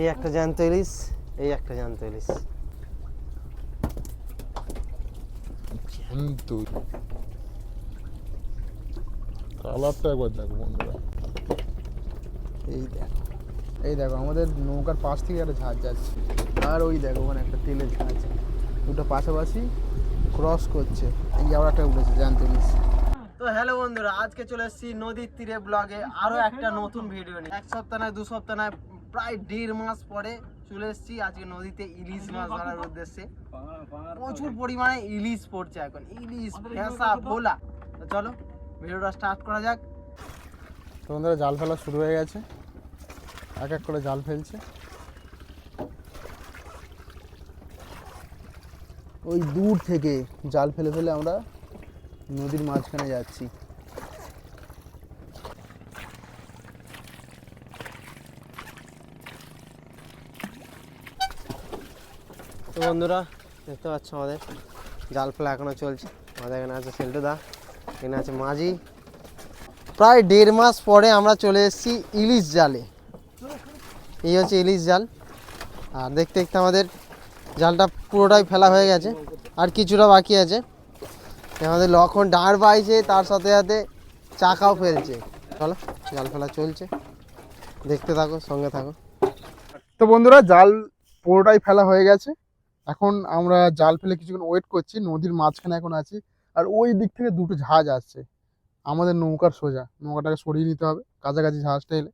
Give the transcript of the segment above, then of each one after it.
এই একটা জ্যান্ত ইলিশ এই একটা জ্যান্ত ইলিশ। জ্যান্ত কালারটা একবার দেখো বন্ধুরা। এই দেখো এই দেখো আমাদের নৌকার পাশ থেকে একটা ঝাঁজ যাচ্ছে। আর ওই দেখো ওখানে একটা তেলের ঝাঁজ দুটো পাশাপাশি ক্রস করছে। এই আবার একটা উঠেছে জানতে ইলিশ। তো হ্যালো বন্ধুরা আজকে চলে এসেছি নদীর তীরে ব্লগে আরও একটা নতুন ভিডিও নিয়ে। এক সপ্তাহ নয় দু সপ্তাহ নয় প্রায় দেড় মাস পরে চলে এসেছি। আজকে নদীতে ইলিশ মাছ ধরার উদ্দেশ্যে। প্রচুর পরিমাণে ইলিশ পড়ছে এখন। ইলিশ ফেঁসা ভোলা। তো চলো ভিডিওটা স্টার্ট করা যাক। তো বন্ধুরা জাল ফেলা শুরু হয়ে গেছে। এক এক করে জাল ফেলছে। ওই দূর থেকে জাল ফেলে ফেলে আমরা নদীর মাঝখানে যাচ্ছি। বন্ধুরা, দেখতে পাচ্ছ আমাদের, জাল ফেলা এখনও চলছে। আমাদের এখানে আছে সেল্টু দা এখানে আছে মাঝি। প্রায় দেড় মাস পরে আমরা চলে এসেছি ইলিশ জালে। এই হচ্ছে ইলিশ জাল। আর দেখতে দেখতে আমাদের জালটা পুরোটাই ফেলা হয়ে গেছে। আর কিছুটা বাকি আছে। আমাদের লক্ষণ ডাঁড় বাইছে তার সাথে সাথে চাকাও ফেলছে। চলো, জাল ফেলা চলছে। দেখতে থাকো, সঙ্গে থাকো। তো বন্ধুরা, জাল পুরোটাই ফেলা হয়ে গেছে। এখন আমরা জাল ফেলে কিছুক্ষণ ওয়েট করছি, নদীর মাঝখানে এখন আছি, আর ওই দিক থেকে দুটো জাহাজ আসছে। আমাদের নৌকার সোজা, নৌকাটাকে সরিয়ে নিতে হবে, কাছাকাছি জাহাজটা এলে।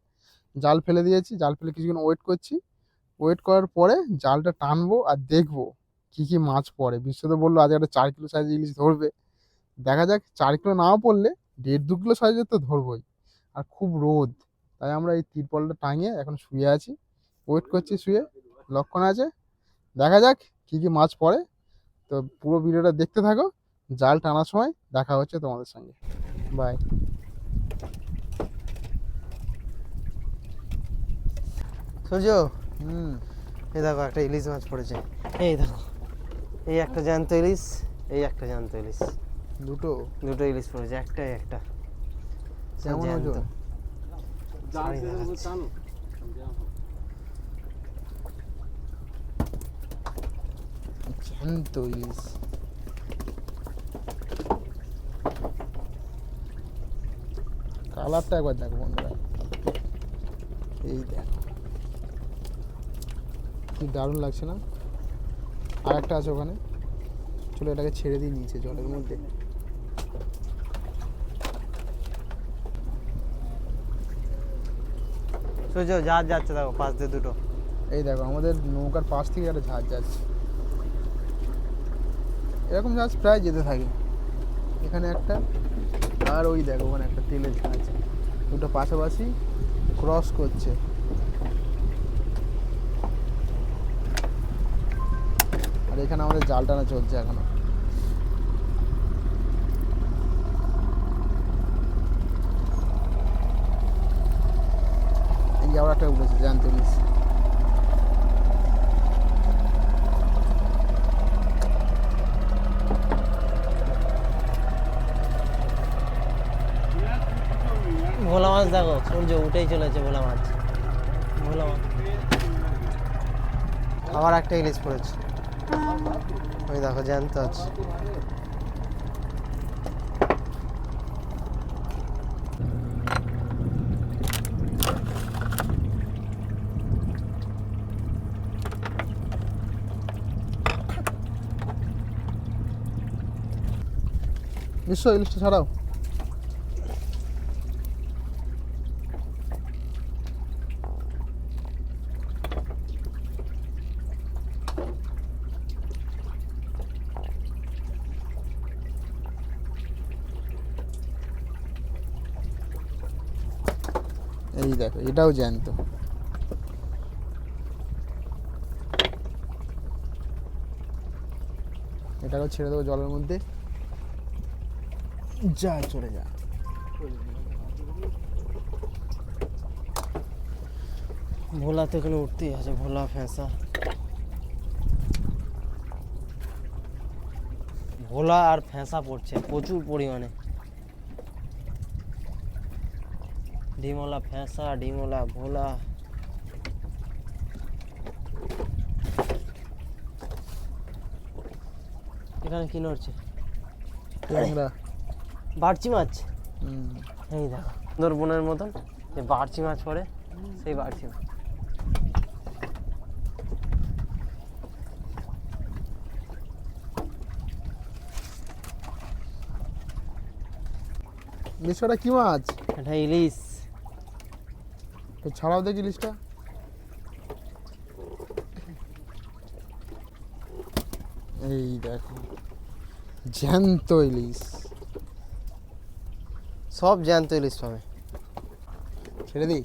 জাল ফেলে দিয়েছি, জাল ফেলে কিছুক্ষণ ওয়েট করছি। ওয়েট করার পরে জালটা টানবো আর দেখব কী কী মাছ পড়ে। বিশ্বত বলল আজ একটা চার কিলো সাইজ ইলিশ ধরবে। দেখা যাক, চার কিলো নাও পড়লে দেড় দু কিলো সাইজের তো ধরবোই। আর খুব রোদ, তাই আমরা এই তিরপলটা টাঙিয়ে এখন শুয়ে আছি। ওয়েট করছি শুয়ে, লক্ষণ আছে। দেখা যাক কী কী মাছ পড়ে তো পুরো ভিডিওটা দেখতে থাকো জাল টানার সময় দেখা হচ্ছে তোমাদের সঙ্গে। বাই সূর্য হুম এই দেখো একটা ইলিশ মাছ পড়েছে। এই দেখো এই একটা জ্যান্ত ইলিশ এই একটা জ্যান্ত ইলিশ। দুটো? দুটো ইলিশ পড়েছে একটাই একটা। কেমন ওজন? ছাড়ি দেখাচ্ছি। কালারটা একবার দেখো বন্ধুরা এই দেখো কি দারুণ লাগছে না? আর একটা আছে ওখানে। চলো এটাকে ছেড়ে দিয়ে নিচে জলের মধ্যে। সূর্য জাহাজ যাচ্ছে দেখো পাশ দিয়ে দুটো। এই দেখো আমাদের নৌকার পাশ থেকে একটা জাহাজ যাচ্ছে। এরকম জাহাজ প্রায় যেতে থাকে। এখানে একটা, আর ওই দেখো, ওখানে একটা তেলের জাহাজ দুটো পাশাপাশি ক্রস করছে। আর এখানে আমাদের জাল টানা চলছে এখনও। এই যে আবার একটা উঠেছে, জানতে ইলিশ ভোলা মাছ দেখো সূর্য উঠেই চলেছে ভোলা মাছ ভোলা মাছ আবার একটা ইলিশ পড়েছে। ওই দেখো, জ্যান্ত আছে। বিশ্ব ইলিশটা ছাড়াও। এই দেখো, এটাও জ্যান্ত। এটাকেও ছেড়ে দেবো জলের মধ্যে। যা, চলে যা। ভোলা তো এখানে উঠতেই আছে ভোলা, ফেঁসা। ভোলা আর ফেঁসা পড়ছে, প্রচুর পরিমাণে। ডিমলা ফ্যাঁসা ডিমলা ভোলা। এখানে কি নড়ছে? বাড়চি মাছ? এই দেখো সুন্দরবনের মতন যে বাড়চি মাছ পড়ে সেই বাড়চি মাছ। মিশরা কি মাছ? এটা ইলিশ। তো ছাড়াও দেখি ইলিশটা এই দেখো জ্যান্ত ইলিশ সব জ্যান্ত ইলিশ পাবে ছেড়ে দিই?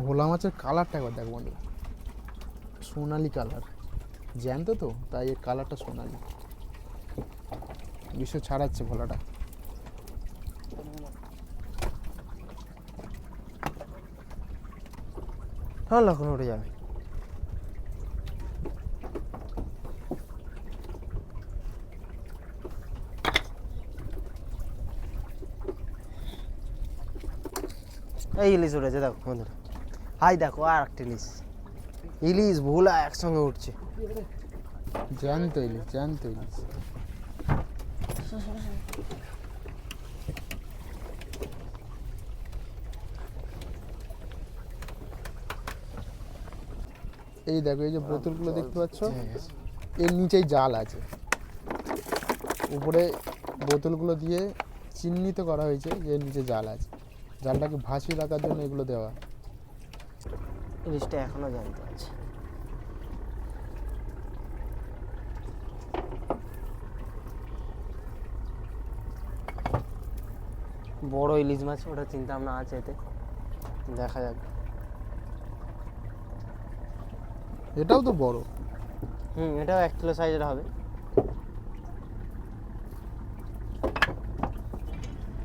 ভোলা মাছের কালারটা একবার দেখো বন্ধু। সোনালি কালার জ্যান্ত তো তাই এর কালারটা সোনালি। বিশ্ব ছাড়াচ্ছে ভোলাটা। হ্যাঁ লখন উঠে যাবে। এই ইলিশ উঠেছে, দেখো বন্ধুরা। হাই, দেখো, আর একটা ইলিশ। ইলিশ ভোলা একসঙ্গে উঠছে। জ্যান্ত ইলিশ জ্যান্ত ইলিশ। এই দেখো এই যে বোতলগুলো দেখতে পাচ্ছ? এর নিচেই জাল আছে। উপরে বোতলগুলো দিয়ে চিহ্নিত করা হয়েছে যে এর নিচে জাল আছে। জালটাকে ভাসিয়ে রাখার জন্য এগুলো দেওয়া। ইলিশটা এখনও জানতে আছে। বড় ইলিশ মাছ ওটা চিন্তা ভাবনা আছে এতে। দেখা যাক। এটাও তো বড়। হুম এটাও এক কিলো সাইজের হবে।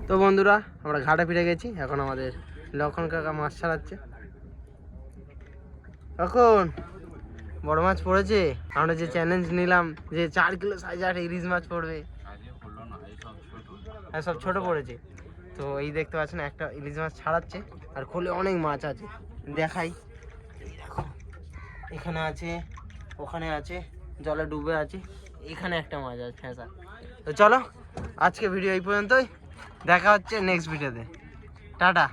তো বন্ধুরা আমরা ঘাটে ফিরে গেছি। এখন আমাদের লক্ষণ কাকা মাছ ছাড়াচ্ছে। এখন বড় মাছ পড়েছে? আমরা যে চ্যালেঞ্জ নিলাম যে চার কিলো সাইজের একটা ইলিশ মাছ পড়বে। হ্যাঁ সব ছোট পড়েছে। তো এই দেখতে পাচ্ছেন একটা ইলিশ মাছ ছাড়াচ্ছে। আর খোলে অনেক মাছ আছে। দেখাই। এখানে আছে, ওখানে আছে, জলে ডুবে আছে। এখানে একটা মাছ আছে ফেঁসা তো চলো, আজকে ভিডিও এই পর্যন্তই। দেখা হচ্ছে নেক্সট ভিডিওতে টাটা।